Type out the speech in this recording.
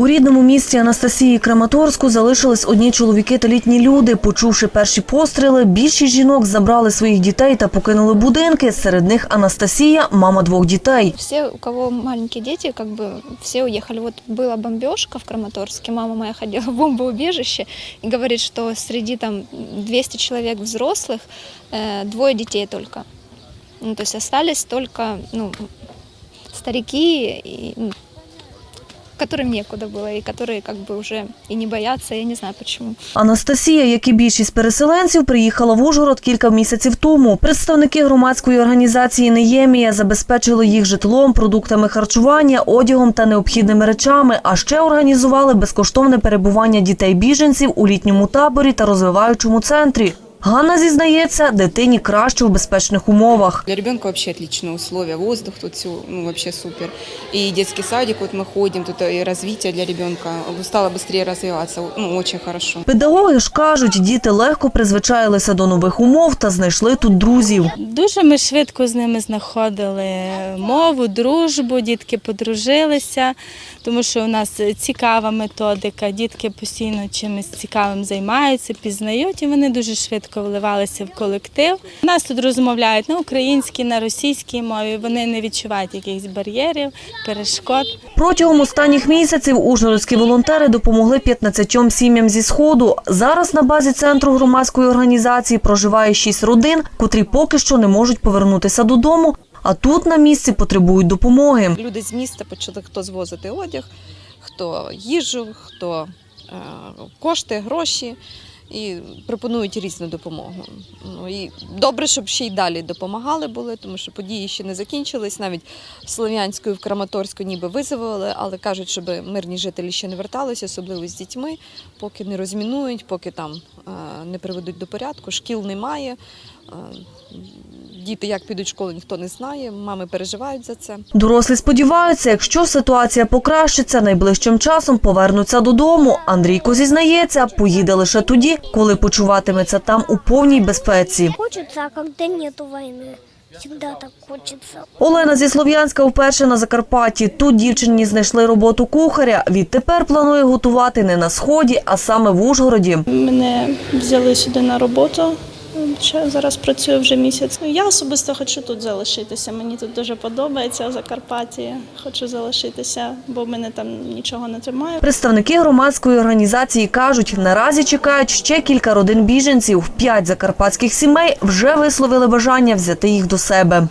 У рідному місті Анастасії Краматорську залишились одні чоловіки та літні люди. Почувши перші постріли, більшість жінок забрали своїх дітей та покинули будинки. Серед них Анастасія, мама двох дітей. Все, у кого маленькие дети, как бы все уехали. Вот была бомбежка в Краматорске, мама моя ходила в бомбоубежище и говорит, что среди там 200 человек взрослых э, двое детей только. Ну, то есть остались только ну, старики, и, ну, которым некуда было, и которые как бы уже и не боятся, я не знаю почему. Анастасія, як і більшість переселенців, приїхала в Ужгород кілька місяців тому. Представники громадської організації «Неємія» забезпечили їх житлом, продуктами харчування, одягом та необхідними речами, а ще організували безкоштовне перебування дітей-біженців у літньому таборі та розвиваючому центрі. Ганна зізнається, дитині краще у безпечних умовах. Для ребенка вообще отличные условия. Воздух тут все, ну, вообще супер. И детский садик, вот мы ходим, тут и развитие для ребенка стало быстрее развиваться. Ну, очень хорошо. Педагоги ж кажуть, діти легко призвичаїлися до нових умов та знайшли тут друзів. Дуже ми швидко з ними знаходили мову, дружбу, дітки подружилися, тому що у нас цікава методика. Дітки постійно чимось цікавим займаються, пізнають, і вони дуже швидко вливалися в колектив. У нас тут розмовляють на українській, на російській мові. Вони не відчувають якихось бар'єрів, перешкод. Протягом останніх місяців ужгородські волонтери допомогли 15 сім'ям зі сходу. Зараз на базі центру громадської організації проживає 6 родин, котрі поки що не можуть повернутися додому. А тут на місці потребують допомоги. Люди з міста почали хто звозити одяг, хто їжу, хто е, кошти, гроші і пропонують різну допомогу. Ну і добре, щоб ще й далі допомагали були, тому що події ще не закінчились. Навіть в Слов'янську і в Краматорську ніби визволили, але кажуть, щоб мирні жителі ще не верталися, особливо з дітьми, поки не розмінують, поки там е, не приведуть до порядку. Шкіл немає. Е, Діти як підуть в школу, ніхто не знає. Мами переживають за це. Дорослі сподіваються, якщо ситуація покращиться, найближчим часом повернуться додому. Андрійко зізнається, поїде лише тоді, коли почуватиметься там у повній безпеці. Хочеться, як когда нету війни. Всегда так хочеться. Олена зі Слов'янська вперше на Закарпатті. Тут дівчині знайшли роботу кухаря. Відтепер планує готувати не на сході, а саме в Ужгороді. Мене взяли сюди на роботу. Ще Зараз працюю вже місяць. Ну, Я особисто хочу тут залишитися. Мені тут дуже подобається в Закарпатті. Хочу залишитися, бо мене там нічого не тримає. Представники громадської організації кажуть, наразі чекають ще кілька родин біженців. П'ять закарпатських сімей вже висловили бажання взяти їх до себе.